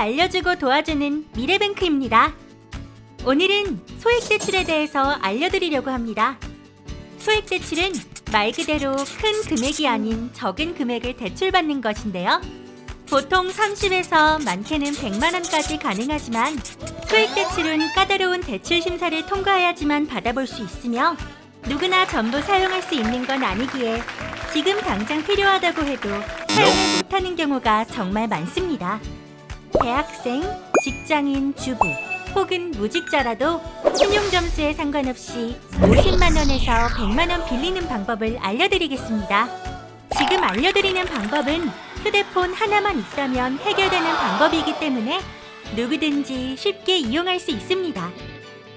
알려주고 도와주는 미래뱅크입니다. 오늘은 소액 대출에 대해서 알려드리려고 합니다. 소액 대출은 말 그대로 큰 금액이 아닌 적은 금액을 대출받는 것인데요. 보통 30에서 많게는 100만 원까지 가능하지만 소액 대출은 까다로운 대출 심사를 통과해야지만 받아볼 수 있으며 누구나 전부 사용할 수 있는 건 아니기에 지금 당장 필요하다고 해도 사용을 못하는 경우가 정말 많습니다. 대학생, 직장인, 주부 혹은 무직자라도 신용 점수에 상관없이 50만 원에서 100만 원 빌리는 방법을 알려드리겠습니다. 지금 알려드리는 방법은 휴대폰 하나만 있다면 해결되는 방법이기 때문에 누구든지 쉽게 이용할 수 있습니다.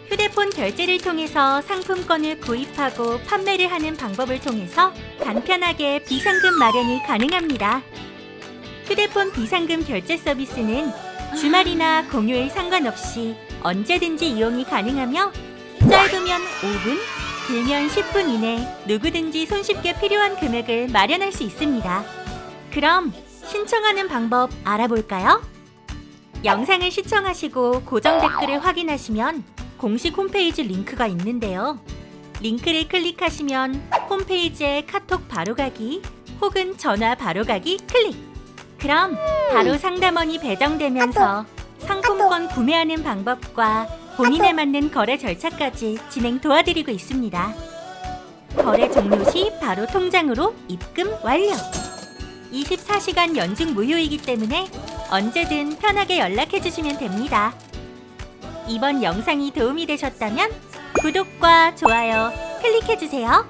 휴대폰 결제를 통해서 상품권을 구입하고 판매를 하는 방법을 통해서 간편하게 비상금 마련이 가능합니다. 휴대폰 비상금 결제 서비스는 주말이나 공휴일 상관없이 언제든지 이용이 가능하며 짧으면 5분, 길면 10분 이내 누구든지 손쉽게 필요한 금액을 마련할 수 있습니다. 그럼 신청하는 방법 알아볼까요? 영상을 시청하시고 고정 댓글을 확인하시면 공식 홈페이지 링크가 있는데요. 링크를 클릭하시면 홈페이지에 카톡 바로가기 혹은 전화 바로가기 클릭. 그럼 바로 상담원이 배정되면서 상품권 구매하는 방법과 본인에 맞는 거래 절차까지 진행 도와드리고 있습니다. 거래 종료 시 바로 통장으로 입금 완료. 24시간 연중 무휴이기 때문에 언제든 편하게 연락해 주시면 됩니다. 이번 영상이 도움이 되셨다면 구독과 좋아요 클릭해 주세요.